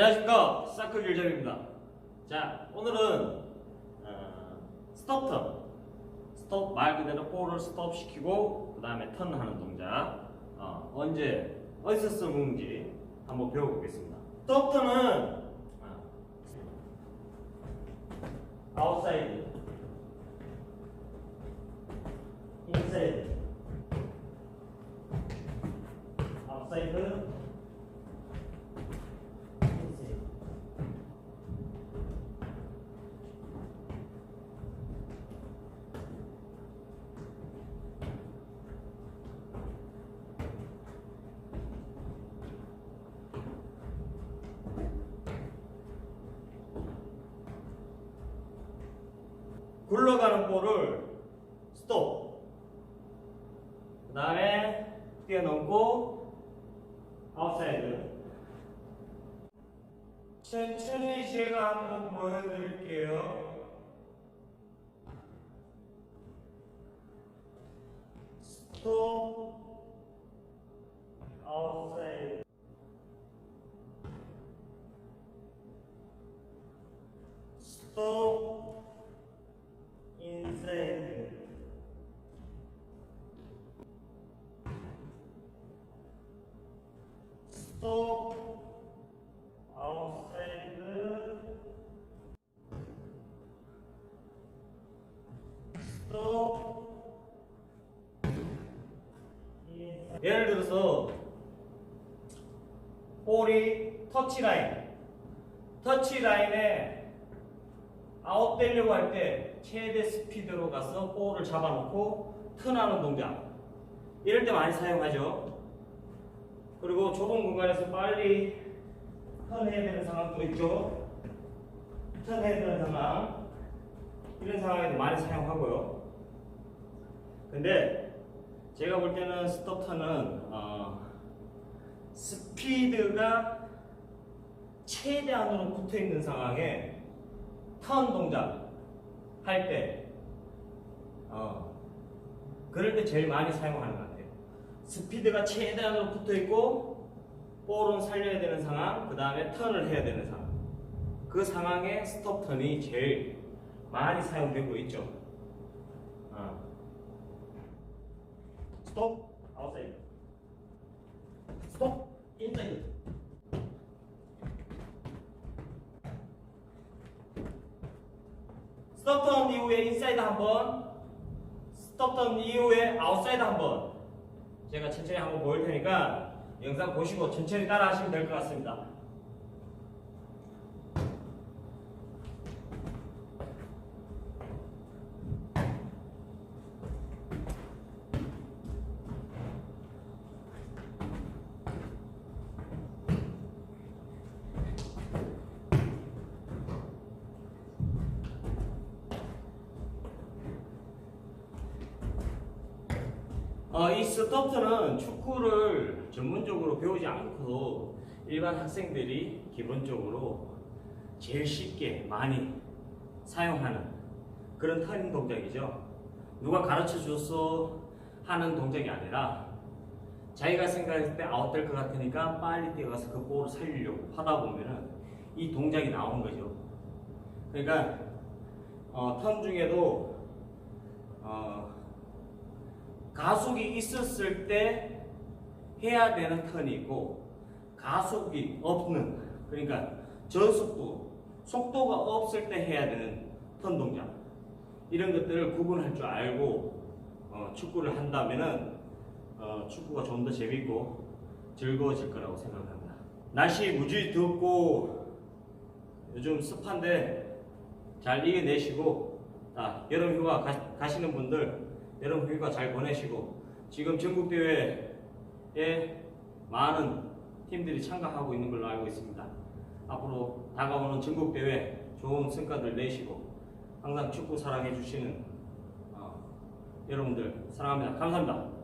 안녕하십니까. 사클 일점입니다. 자 오늘은 어, 스톱턴. 스톱 말 그대로 볼을 스톱 시키고 그 다음에 턴하는 동작. 어, 언제 어디서 쓰는지 한번 배워보겠습니다. 스톱턴은 어, 아웃사이드. 인사이드 굴러가는 볼을 스톱. 그 다음에 뛰어넘고 아웃사이드. 천천히 제가 한번 보여드릴게요. 스톱. 아웃사이드. 스톱. 스톱 아웃사이드 스톱 인사이드. 예를 들어서 볼이 터치라인 터치라인에 아웃되려고 할 때 최대 스피드로 가서 볼을 잡아놓고 턴하는 동작 이럴 때 많이 사용하죠 그리고 좁은 공간에서 빨리 턴해야 되는 상황도 있죠? 턴해야 되는 상황. 이런 상황에도 많이 사용하고요. 근데 제가 볼 때는 스톱 턴은 어, 스피드가 최대한으로 붙어 있는 상황에 턴 동작 할 때, 어, 그럴 때 제일 많이 사용하는 것 같아요. 스피드가 최대한으로 붙어 있고, 볼은 살려야 되는 상황, 그 다음에 턴을 해야 되는 상황. 그 상황에 스톱 턴이 제일 많이 사용되고 있죠. 어. 스톱, 아웃사이드. 스톱, 인사이드. 스톱 턴 이후에 인사이드 한번 스톱 턴 이후에 아웃사이드 한번 제가 천천히 한번 보일 테니까 영상 보시고 천천히 따라 하시면 될 것 같습니다 어, 이 스톱트는 축구를 전문적으로 배우지 않고도 일반 학생들이 기본적으로 제일 쉽게 많이 사용하는 그런 터닝 동작이죠. 누가 가르쳐 줘서 하는 동작이 아니라 자기가 생각했을 때 아웃될 것 같으니까 빨리 뛰어가서 그 볼을 살리려고 하다 보면은 이 동작이 나오는 거죠. 그러니까 어, 턴 중에도 어, 가속이 있었을 때 해야 되는 턴이 있고 가속이 없는 그러니까 저속도 속도가 없을 때 해야 되는 턴 동작 이런 것들을 구분할 줄 알고 어, 축구를 한다면은 어, 축구가 좀 더 재밌고 즐거워질 거라고 생각합니다. 날씨 무지 덥고 요즘 습한데 잘 이겨내시고 아, 여름 휴가 가, 가시는 분들 여름 휴가 잘 보내시고 지금 전국 대회에 많은 팀들이 참가하고 있는 걸로 알고 있습니다. 앞으로 다가오는 전국 대회 좋은 성과들 내시고 항상 축구 사랑해 주시는 어, 여러분들 사랑합니다. 감사합니다.